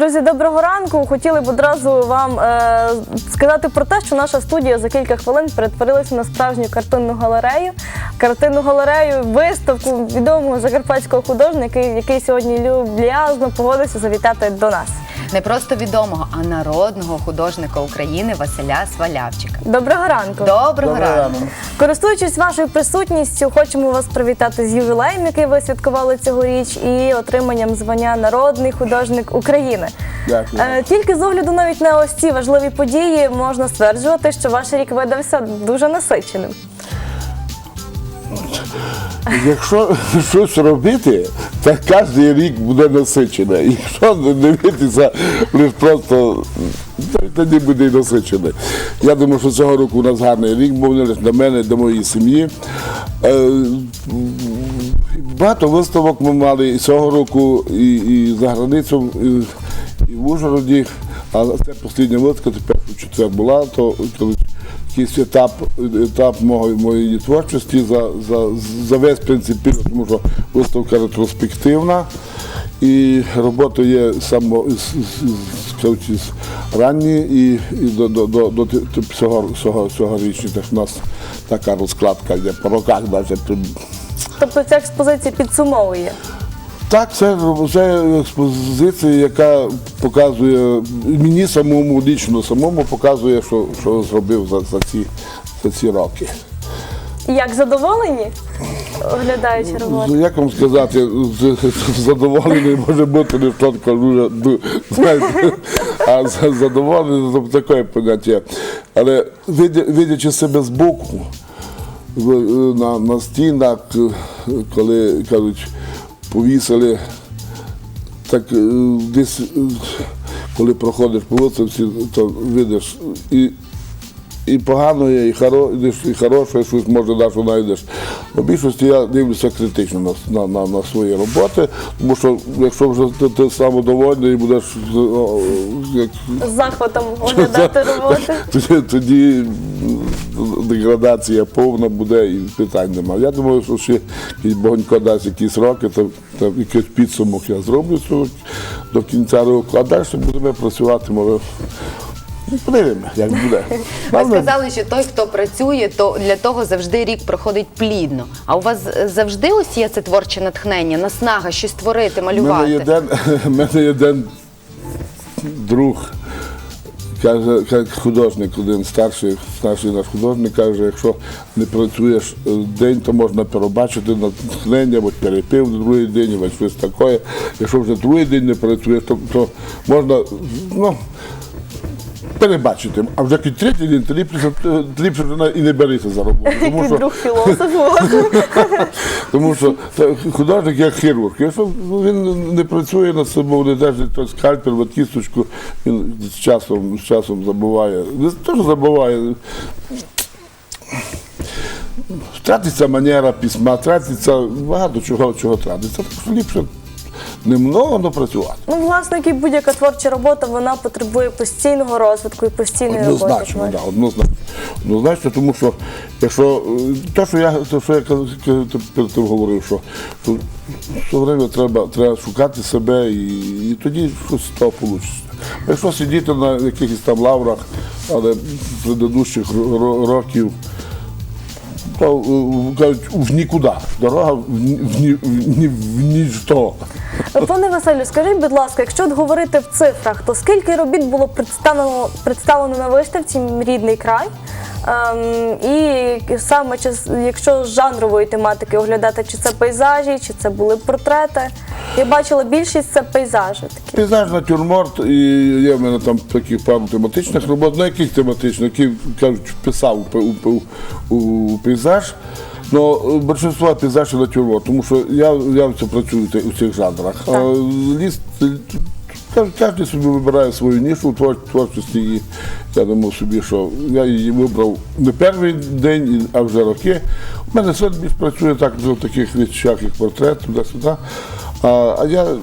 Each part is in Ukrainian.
Друзі, доброго ранку. Хотіли б одразу вам е, сказати про те, що наша студія за кілька хвилин перетворилася на справжню картинну галерею. Картинну галерею, виставку відомого закарпатського художника, який сьогодні люб'язно погодився завітати до нас. Не просто відомого, а народного художника України Василя Свалявчика. Доброго ранку. Доброго Доброго ранку. ранку. Користуючись вашою присутністю, хочемо вас привітати з ювілеєм, який ви святкували цьогоріч, і отриманням звання Народний художник України. Дякую. Е, Тільки з огляду навіть на ось ці важливі події можна стверджувати, що ваш рік видався дуже насиченим. Якщо щось робити, то кожен рік буде насичений. Якщо не дивитися, просто то тоді буде і насичений. Я думаю, що цього року у нас гарний рік був не лише для мене, для моєї сім'ї. Е, Багато виставок ми мали і цього року, і, і за границю, і, і в Ужгороді. Але це остання виставка, тепер четвер була, то коли якийсь етап, етап моєї, моєї творчості за, за, за весь принцип, тому що виставка ретроспективна. І робота є само ранні і, і до, до, до, до цього, цього, цьогорічні. Так у нас така розкладка йде по роках навіть. Тобто ця експозиція підсумовує. Так, це, це експозиція, яка показує мені самому лічно самому показує, що, що зробив за, за, ці, за ці роки. Як задоволені, оглядаючи роботу? Як вам сказати, з- з- задоволений може бути не тільки дуже, знаєте, а задоволений це таке поняття. Але видячи себе збоку в- на, на стінах, коли кажуть, повісили, так е, десь, е, коли проходиш по виставці, то видиш. І і погано є, і, хоро, і хороше, щось може що знайдеш. У більшості я дивлюся критично на, на, на, на свої роботи, тому що якщо вже ти, ти самодовольний і будеш о, як, З захватом оглядати роботи. тоді, тоді деградація повна буде і питань немає. Я думаю, що ще Богонько дасть якісь роки, то, то якийсь підсумок я зроблю до кінця року, а далі будемо працювати, може. Ну, Подивимо, як буде. Ви сказали, що той, хто працює, то для того завжди рік проходить плідно. А у вас е, завжди ось є це творче натхнення, наснага, щось творити, У мене є малювати. в мене є один друг, каже, каже, художник, один старший, старший наш художник, каже, якщо не працюєш е, день, то можна перебачити натхнення, або перепив на другий день, або щось таке. Якщо вже другий день не працюєш, то, то можна ну, перебачити. А вже під третій день то ліпше, то ліпше вже і не берися за роботу. Тому що друг тому що художник як хірург. Якщо він не працює над собою, не держить той скальпель, от кісточку, він з часом, з часом забуває. Теж забуває. Втратиться манера письма, втратиться багато чого, чого тратиться. Так що ліпше немного, але працювати. Ну, власне, як і будь-яка творча робота, вона потребує постійного розвитку і постійної роботи. Однозначно, да, однозначно. Однозначно, тому що якщо те, що я, те, що я перед тим говорив, що, що все время треба, треба шукати себе і, і тоді щось з того вийде. Якщо сидіти на якихось там лаврах, але предыдущих ро- ро- років, кажуть, в нікуди. Дорога в, ні- в, ні- в, ні- в ніщо. Пане Василю, скажіть, будь ласка, якщо говорити в цифрах, то скільки робіт було представлено, представлено на виставці Рідний край? Ем, і саме якщо з жанрової тематики оглядати, чи це пейзажі, чи це були портрети. Я бачила більшість це пейзажі такі. Пейзаж, натюрморт, і є в мене там таких пару тематичних робот, на яких тематичних, які кажуть, вписав у, у, у, у пейзаж. Ну, більшинство пейзаж і натюрморт, тому що я, я працюю у цих жанрах. А ліс, кожен, собі вибирає свою нішу у твор- творчості і я думав собі, що я її вибрав не перший день, а вже роки. У мене все більш працює так в таких речах, як портрет, туди-сюди. А, а я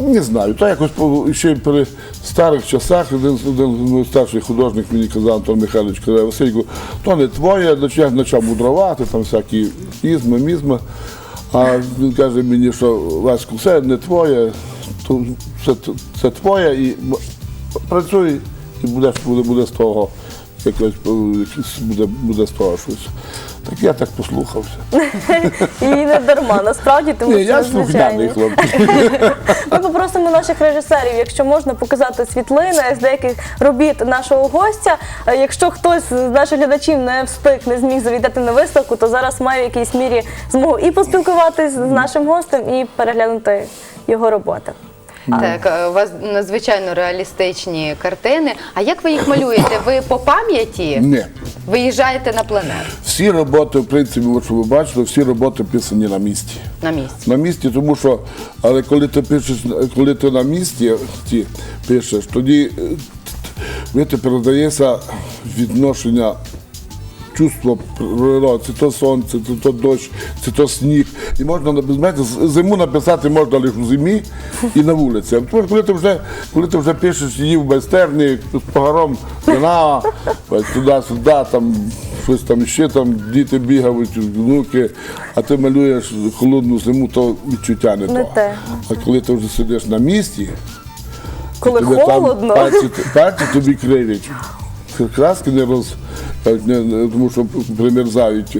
не знаю, то якось ще при старих часах один, один старший художник мені казав, Антон Михайлович казав, Васильку, то не твоє, на чому мудрувати, там всякі ізми, мізми. А він каже мені, що Ваську, це не твоє, то це, це твоє і працюй, і будеш, буде, буде з того якось е, буде, буде з того щось. Так я так послухався. І не дарма, насправді, тому Ні, що я слухняний хлопець. Ми попросимо наших режисерів, якщо можна показати світлини з деяких робіт нашого гостя. Е, Якщо хтось з наших глядачів не встиг, не зміг завітати на виставку, то зараз має в якійсь мірі змогу і поспілкуватись з нашим гостем, і переглянути його роботи. Так, е, у вас надзвичайно реалістичні картини. А як ви їх малюєте? Ви по пам'яті Ні. виїжджаєте на пленер Всі роботи, в принципі, от що ви бачили, всі роботи писані на місці. на місці? На місці, тому що, але коли ти пишеш, коли ти на місці ті пишеш, тоді е, ви передається відношення. Чувство природи, це то сонце, це то дощ, це то сніг. І можна знаєте, зиму написати можна лише у зимі і на вулиці. А тому, коли ти вже, коли ти вже пишеш її в майстерні з погаром вина, туди-сюди, там щось там ще там діти бігають, внуки, а ти малюєш холодну зиму, то відчуття не, Не то. те. А коли ти вже сидиш на місці, Коли тебе там холодно, пальці, пальці тобі кривять. Краски не роз, не- тому що примерзають.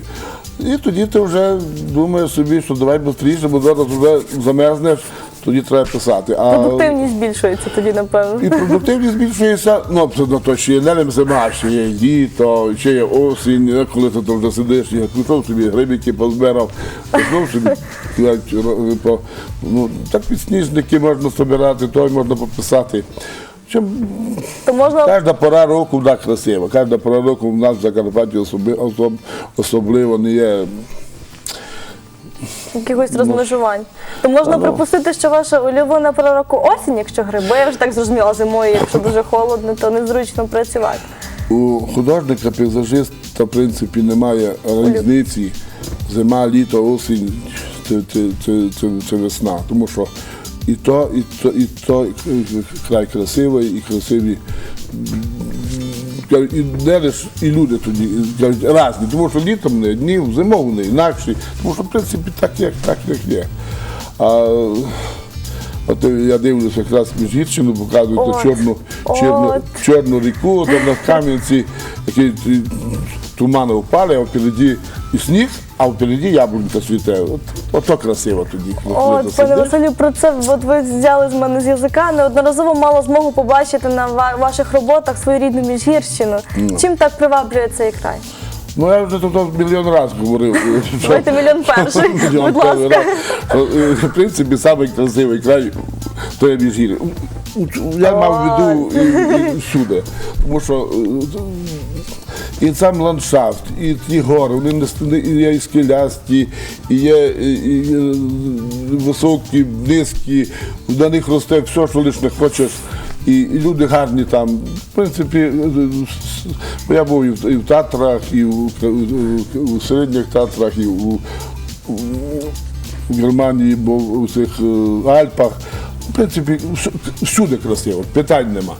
І тоді ти вже думаєш собі, що давай швидше, бо зараз вже замерзнеш, тоді треба писати. А продуктивність збільшується тоді, напевно. і продуктивність збільшується, ну на то ще є не зима, ще є літо, ще є осінь, коли ти там вже сидиш, я пішов собі грибики позбирав, пішов собі, ну, так підсніжники можна збирати, той можна пописати. Чим То можна Кожна пора року вона красива. Кожна пора року в нас в Закарпатті особи- особ- особливо не є. якихось розмежувань. То можна припустити, що ваша улюблена пора року осінь, якщо гриби, я вже так зрозуміла, зимою, якщо дуже холодно, то незручно працювати. У художника, пейзажиста, в принципі, немає різниці. Зима, літо, осінь це, це, це, це, це весна. Тому що і то, і то, і то край красивий, і красиві. І не і люди тоді кажуть, різні, тому що літом не одні, зимою вони інакші, тому що в принципі так як, так як є. А, от я дивлюся якраз Міжгірщину, показують От, чорну, чорну, чорну ріку, там на Кам'янці ті тумани впали, а впереді і сніг, а впереді яблунька світе. От, ото красиво тоді. От, пане. Василю, про це от ви взяли з мене з язика. Неодноразово мала змогу побачити на ва- ваших роботах свою рідну міжгірщину. Чим так приваблює цей край? Ну я вже тут мільйон разів говорив. що- Давайте мільйон перший, будь ласка. раз. Е, В принципі, самий красивий край то є Міжгір'я. Я мав в виду і, і всюди. Тому що е, і сам ландшафт, і ті гори, вони і є і скелясті, і є і, і, е, високі, низькі, на них росте все, що лише не хочеш. І, і люди гарні там. В принципі, е, бо я був і в, і в Татрах, і в, у, у середніх Татрах, і у, в Германії, був у цих е, Альпах. В принципі, всюди красиво, питань нема.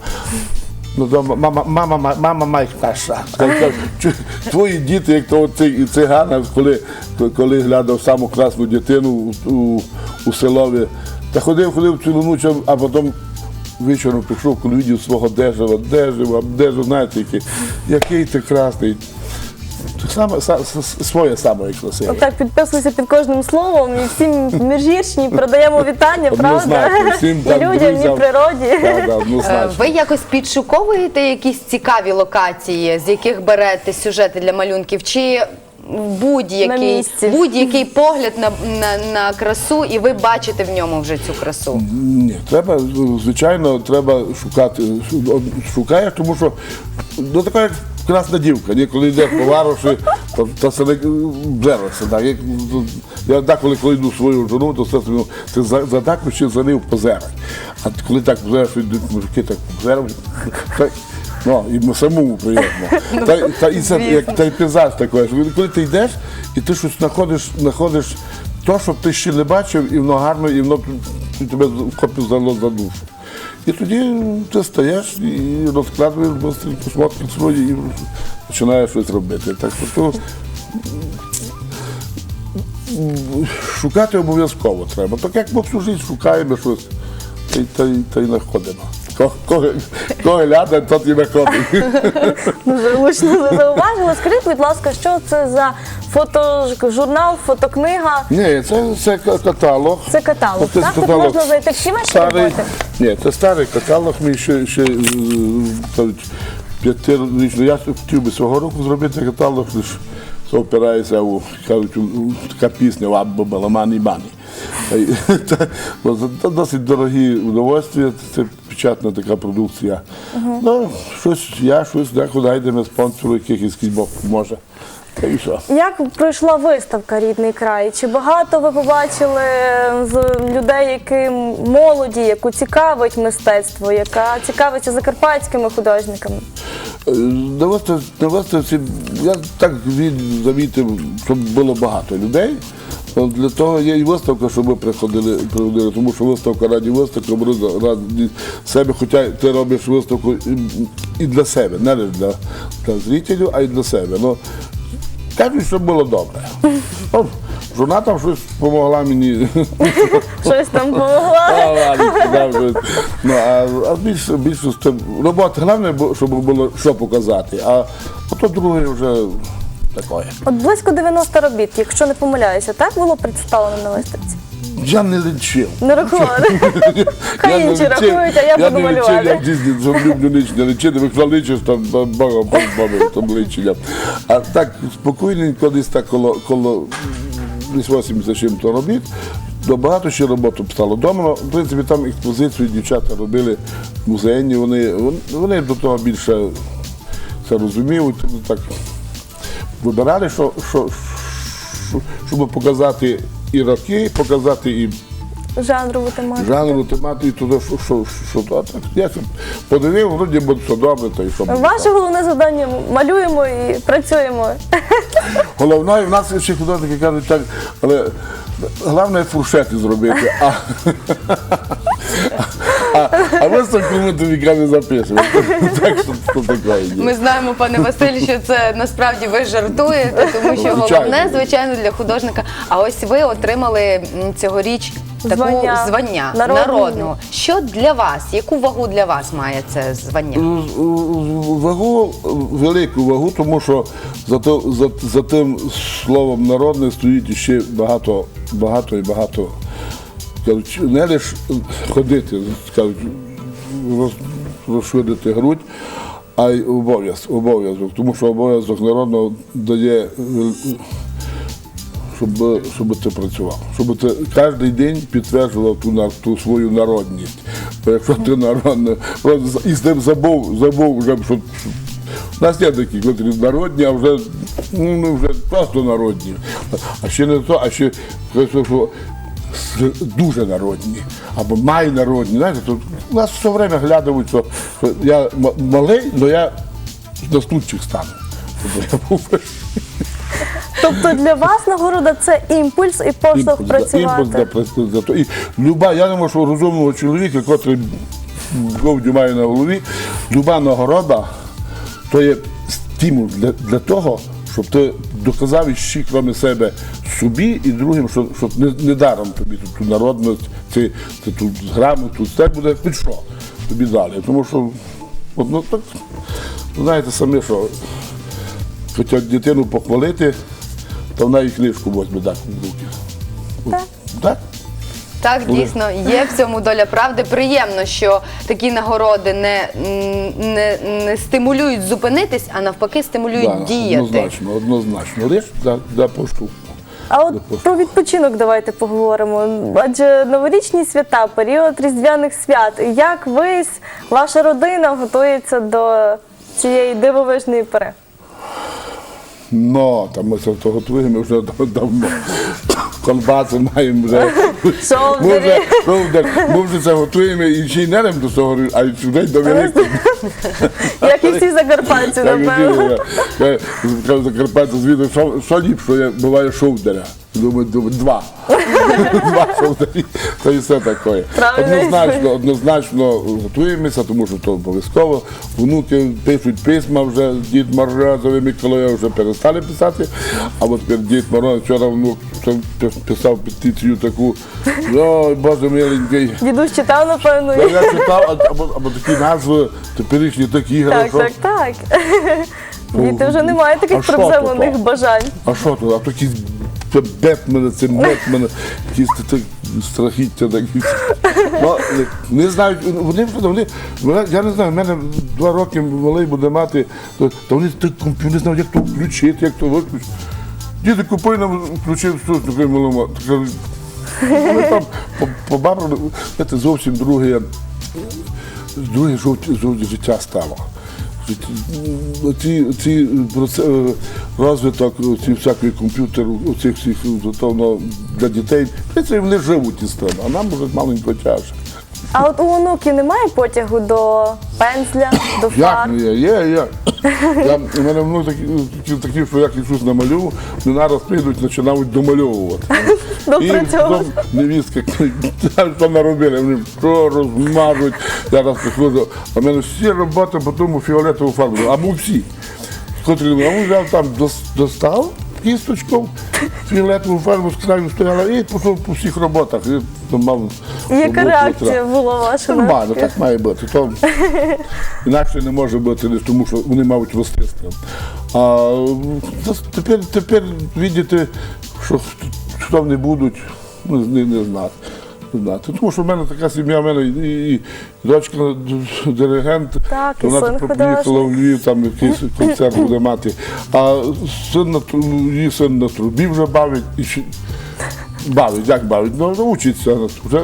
Ну, то мама, мама, мама, мама має каша. Твої діти, як то цей цигана, коли, коли глядав саму красну дитину у, у, у селові, та ходив, ходив цілу ніч, а потім вечором пішов, коли видів свого дежава, дежава, дежу, знаєте, який, який ти красний. Так само, са- с- своє саме красиве. Отак підписуюся під кожним словом і всім міжгірщині продаємо вітання, правда? Однозначно, всім І там людям, і друзям. природі. Да, да, Е, однозначно. Ви якось підшуковуєте якісь цікаві локації, з яких берете сюжети для малюнків? Чи будь-який місці. будь-який погляд на, на, на красу, і ви бачите в ньому вже цю красу? Ні, треба, звичайно, треба шукати. Шукаєш, тому що ну така як красна дівка, ні, коли йдеш по варуші, то, то це не бжериться. Так. Як, я деколи, коли йду свою жону, то все собі, ти за, за таку ще за ним позерать. А коли так позериш, йдуть мужики, так так, ну, і самому приємно. Та, та, і це як та й пейзаж такий, коли ти йдеш, і ти щось знаходиш, знаходиш то, що ти ще не бачив, і воно гарно, і воно тебе вхопить за за душу. І тоді ти стаєш і розкладуєш быстренько шмотки свої і починаєш щось робити. Так що м, шукати обов'язково треба. Так як ми всю життя шукаємо щось, та й, та й, та й знаходимо. Ко- Кого, кого ляде, тот і знаходить. Дуже влучно зауважила. Скажіть, будь ласка, що це за фотожурнал, фотокнига? Ні, це, це каталог. Це каталог, Це так? Тут можна знайти всі ваші старий, роботи? Ні, це старий каталог. Ми ще, ще е, кажуть, п'ятирічно. Я хотів би свого року зробити каталог, лише це опирається у, кажуть, у- у- така пісня «Або баламані мані. Це досить дорогі удовольствия, це печатна така продукція. Ну, щось, я щось декуди знайдемо спонсору, якихось якийсь Бог може. Та і що. Як пройшла виставка Рідний край? Чи багато ви побачили з людей, які молоді, яку цікавить мистецтво, яка цікавиться закарпатськими художниками? Е, На виставці, на виставці я так від- замітив, щоб було багато людей. От Для того є і виставка, щоб ми приходили, приходили, тому що виставка раді виставки, ми раді себе, хоча ти робиш виставку і- для себе, не лише для, для зрителів, а й для себе. Ну, кажуть, що було добре. Жона там щось допомогла мені. Щось там помогла? Ну, а, а більше, більше з тим, робота, головне, щоб було що показати, а то друге вже таке. От близько 90 робіт, якщо не помиляюся, так було представлено на виставці? Я не лічив. Не рахували. Хай інші рахують, а я буду малювати. Я що люблю лічення лічити, якщо лічиш, там позбавив, там лічення. А так спокійненько десь так коло, коло десь 80 чим-то робіт. До багато ще роботу б стало дома. В принципі, там експозицію дівчата робили музейні, вони, вони, до того більше це розуміють. Так, вибирали, що, що, що, щоб показати і роки, показати і Жанрову тематику. жанру тематику, туди, що, що, що, то, так. Я це подивив, вроді би все добре, то і що. буде. Ваше головне завдання малюємо і працюємо. Головне, в нас ще художники кажуть так, але головне фуршети зробити, а, а, а виставку ми тобі каже запишемо. Так що, що таке. Ми знаємо, пане Василь, що це насправді ви жартуєте, тому що Звичайно. головне, звичайно, для художника. А ось ви отримали м, цьогоріч таку Звання. звання Народного. народного. Що для вас? Яку вагу для вас має це звання? Вагу, велику вагу, тому що за, то, за, за тим словом народне стоїть ще багато, багато і багато. Кажуть, не лише ходити, кажуть, розширити грудь, а й обов'язок, обов'язок. Тому що обов'язок народного дає, щоб, щоб ти працював, щоб ти кожен день підтверджував ту, ту свою народність. Бо якщо ти народний, і з тим забув, забув вже, що у нас є такі, котрі народні, а вже, ну, вже просто народні. А ще не то, а ще що, дуже народні, або май народні. Знаєте, у нас все время глядають, що, я малий, але я наступчих стану. Тобто я був Тобто для вас нагорода це імпульс і поштовх імпульс, да, працювати. імпульс да, працювати. за то. І люба, я думаю, що розумного чоловіка, який говдю має на голові, люба нагорода то є стимул для, для того, щоб ти доказав іще, крім себе, собі і другим, що, що не, не даром тобі ту, ту народність, це, це ту грамоту, це буде хоч що тобі далі. Тому що, от, ну, так, знаєте самі, що хочуть дитину похвалити, то вона і книжку возьме так в руки. Так. Так? Так, дійсно, є в цьому доля правди. Приємно, що такі нагороди не, не, не стимулюють зупинитись, а навпаки стимулюють діяти. Однозначно, однозначно. Лиш за, за поштовх. А от про відпочинок давайте поговоримо. Адже новорічні свята, період різдвяних свят. Як ви, ваша родина готується до цієї дивовижної пори? Ну, там ми готуємо вже давно. Колбаси маємо вже. Ми вже, ми вже це готуємо і ще й не до цього, а й сюди до великого. Як і всі закарпатці, напевно. Закарпаття звідти, що, ліпше, буває шовдаря. Думаю, думаю, два. Два шовдарі. Це і все таке. Правильно. Однозначно, однозначно готуємося, тому що то обов'язково. Внуки пишуть письма вже Дід Морозові Миколая вже перестали писати. А от Дід Мороз вчора внук писав петицію таку. Ой, Боже миленький. Дідусь читав, напевно. Та Я читав, або, або такі назви, теперішні такі ігри. Так, що- так, так. Діти вже не мають А таких проблемних бажань. А що то? А то якісь це Бетмени, це Бетмени, якісь та- та страхіття такі. Ну, не знаю, вони вони, я не знаю, в мене два роки малий буде мати, то, то вони так не знають, як то включити, як то виключити. Діти купуй нам включив тут такий. Вони там по- побабрали, це зовсім друге, друге життя стало. Життя- Ці, ці розвиток ці всякої комп'ютеру, оцих всіх ну, для дітей, в вони живуть із тим, а нам вже маленько тяжко. А от у онуків немає потягу до пензля, до Як не є, є, є. Я, у мене внук такі, такі, що як я щось намалюю, вони нараз прийдуть, починають домальовувати. До цього. потім невістка, що наробили, вони що розмажуть. Я раз приходжу, а в мене всі роботи по тому фіолетову фарбу, або всі. Котрі я взяв там, дос- достав кісточку, фіолетову фарбу з краю стояла і потім по всіх роботах. І, то мав Яка реакція була ваша? Нормально, так має бути. То інакше не може бути, лише тому що вони мають рости. А тепер, тепер видіти, що що вони будуть, ну, не, не знати. Знати. Тому що в мене така сім'я, в мене і, і дочка диригент, Так, і вона син приїхала в Львів, там якийсь концерт буде мати. А син на її син на трубі вже бавить. І ще- бавить, як бавить? Ну, навчиться. Вже,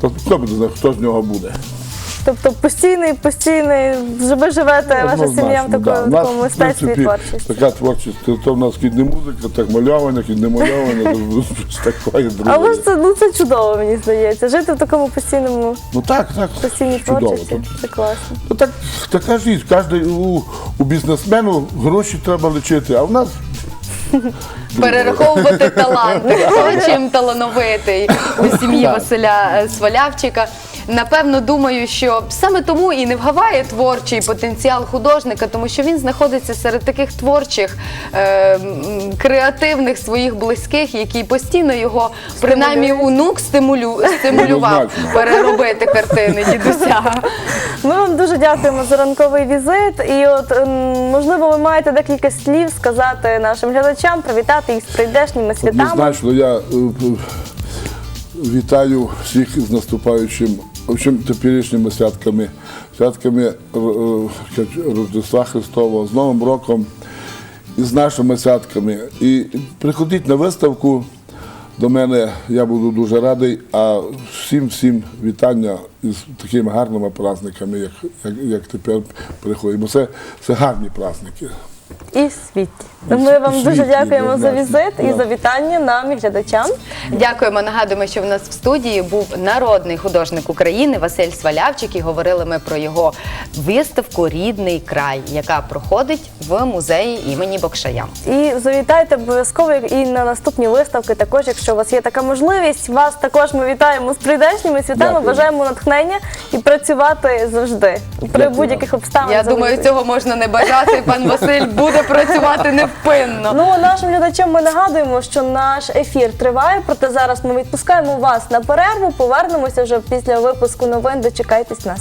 то хто буде знати, хто з нього буде. Тобто постійний, постійний, ви живете, ваша сім'я в такому, нас, такому мистецтві і творчості. Така творчість, то, в нас кіт не музика, так малювання, кіт не малювання, то щось таке друге. Але ж це, ну, це чудово, мені здається. Жити в такому постійному, Ну так, так, постійній чудово. творчості. Це класно. Ну так, така життя. Кожен у, у бізнесмену гроші треба лечити, а в нас перераховувати таланти. Хто чим талановитий у сім'ї Василя Свалявчика. Напевно, думаю, що саме тому і не вгаває творчий потенціал художника, тому що він знаходиться серед таких творчих, е, креативних своїх близьких, які постійно його, принаймні, онук стимулю, стимулював переробити картини дідуся. Ми вам дуже дякуємо за ранковий візит. І от ем, можливо, ви маєте декілька слів сказати нашим глядачам, привітати їх з прийдешніми святами. однозначно я е, е, вітаю всіх з наступаючим, в общем, теперішніми святками, святками е, е, Рождества Христового, з Новим роком і з нашими святками. І приходіть на виставку до мене, я буду дуже радий. А всім всім вітання із такими гарними праздниками, як, як, як тепер приходять. Бо це, це гарні праздники. І світлі. І Ми вам дуже дякуємо за візит і за вітання нам і глядачам. Дякуємо. Нагадуємо, що в нас в студії був народний художник України Василь Свалявчик. І говорили ми про його виставку Рідний край, яка проходить в музеї імені Бокшая. І завітайте обов'язково і на наступні виставки. Також, якщо у вас є така можливість, вас також ми вітаємо з прийдешніми святами. Дякую. Бажаємо натхнення і працювати завжди при Дякую. будь-яких обставинах. Я думаю, цього можна не бажати. Пан Василь буде працювати невпинно. Ну, нашим глядачам ми нагадуємо, що наш ефір триває, проте зараз ми відпускаємо вас на перерву. Повернемося вже після випуску новин. Дочекайтесь нас.